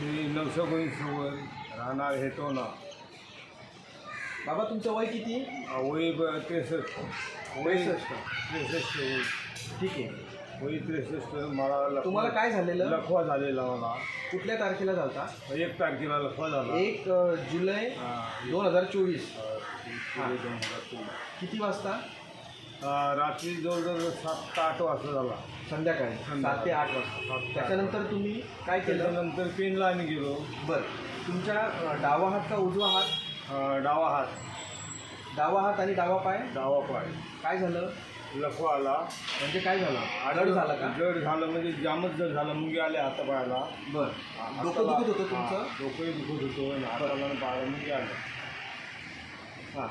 ही nausea गोळी सवय राहणार हेतो ना. बाबा तुमचं वय किती? वय ब- त्रेसष्ट. वय त्रेसष्ट. त्रेसष्ट वय. ठीक आहे. वय त्रेसष्ट मला तुम्हाला काय झालेलं? लकवा झालेला मला कुठल्या तारखेला झालता? एक तारखेला लकवा झाला. एक अ, जुलै हा, दोन हजार चोवीस. हा. दोन हजार चोवीस. किती वाजता? रात्री जवळजवळ सात ते आठ वाजता झाला. संध्याकाळी. सात ते आठ वाजता. सात ते आठ. त्याच्यानंतर तुम्ही काय केलं? त्याच्यानंतर पेनला आम्ही गेलो. बरं. तुमच्या अ, डावा हात का उजवा हात? अं, डावा हात. डावा हात आणि डावा पाय? डावा पाय. काय झालं? लकवा आला. म्हणजे काय झालं? जड झालं का? जड झालं म्हणजे जामच जड झालं. मुंगी आले हातापायाला. बरं. डोकं दुखत होतं हा, तुमचं? डोकंही दुखत होतं आणि हाताला आणि पायाला मुंगी आलं हां.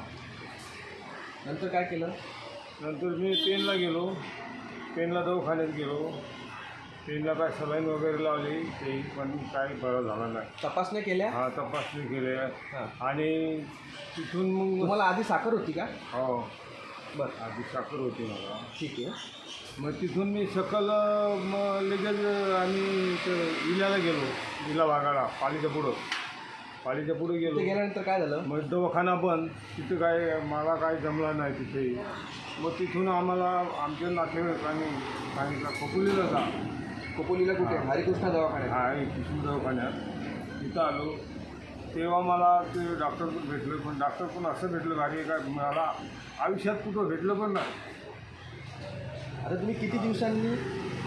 नंतर काय केलं? नंतर मी पेनला गेलो. पेनला दवाखान्यात गेलो. पेनला काय सलाईन वगैरे लावली ते पण काही बरं झालं नाही. तपासण्या केल्या? हा तपासणी केली. हां. आणि तिथून मग तुम्हाला आधी साखर होती का? हो. बरं. आधी साखर होती मला. ठीक आहे. मग तिथून मी सकल अं, मग लगेच आम्ही इथं विल्याला गेलो. विला भागाला पालीच्या पुढं. पालीच्या पुढे गेलो. गेल्यानंतर काय झालं? मग दवाखाना बंद. तिथं काय मला काय जमला नाही तिथे. मग तिथून आम्हाला आमच्या नातेवाईकांनी सांगितलं खोपोलीला जा. खोपोलीला कुठे? हां. हरिकृष्ण दवाखान्यात? हा किशोर दवाखान्यात. तिथं आलो. तेव्हा मला ते डॉक्टर पण भेटले पण डॉक्टर पण असं भेटलं भारी काय मला आयुष्यात कुठं भेटलं पण नाही. आता तुम्ही किती दिवसांनी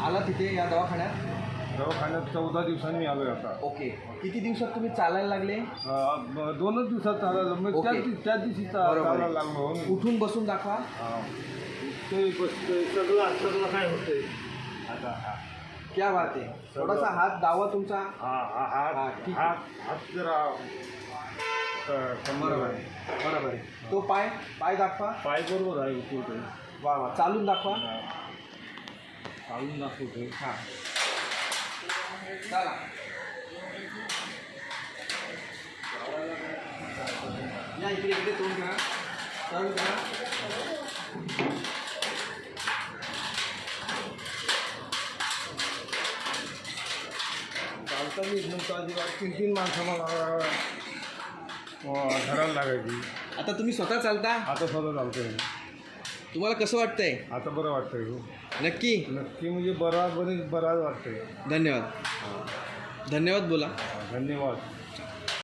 आला तिथे या दवाखान्यात? दवाखान्यात चौदा दिवसांनी आलो आता. ओके. किती दिवसात तुम्ही चालायला लागले? अं, ब- दोनच दिवसात चालायला मग ओके. त्याच दिवशी- त्याच दिवशी चा- बरोबर आहे. चालायला लागलो. हो मी. उठून बसून दाखवा. हा. ते बसतोय सगळं सगळं काय होतंय? आता हा. क्या बात आहे. थोडासा हात दावा तुमचा. हा हा हा, हात ठीक हात हात जरा अं, कमर आहे. बरोबर आहे. तो पाय पाय दाखवा. पाय बरोबर आहे उठवतोय वा वा. चालून दाखवा. चालून दाखवतोय. हां. चला. या इकडे इकडे तोंड करा तोंड करा चालता मी नंतर अजिबात तीन तीन माणसं मला धरायला लागायची. आता तुम्ही स्वतः चालता? आता स्वतः चालतोय. तुम्हाला कसं वाटतंय? आता बरं वाटतंय हो. नक्की? नक्की म्हणजे बरा बरेच बरा वाटतंय. धन्यवाद. धन्यवाद बोला. धन्यवाद.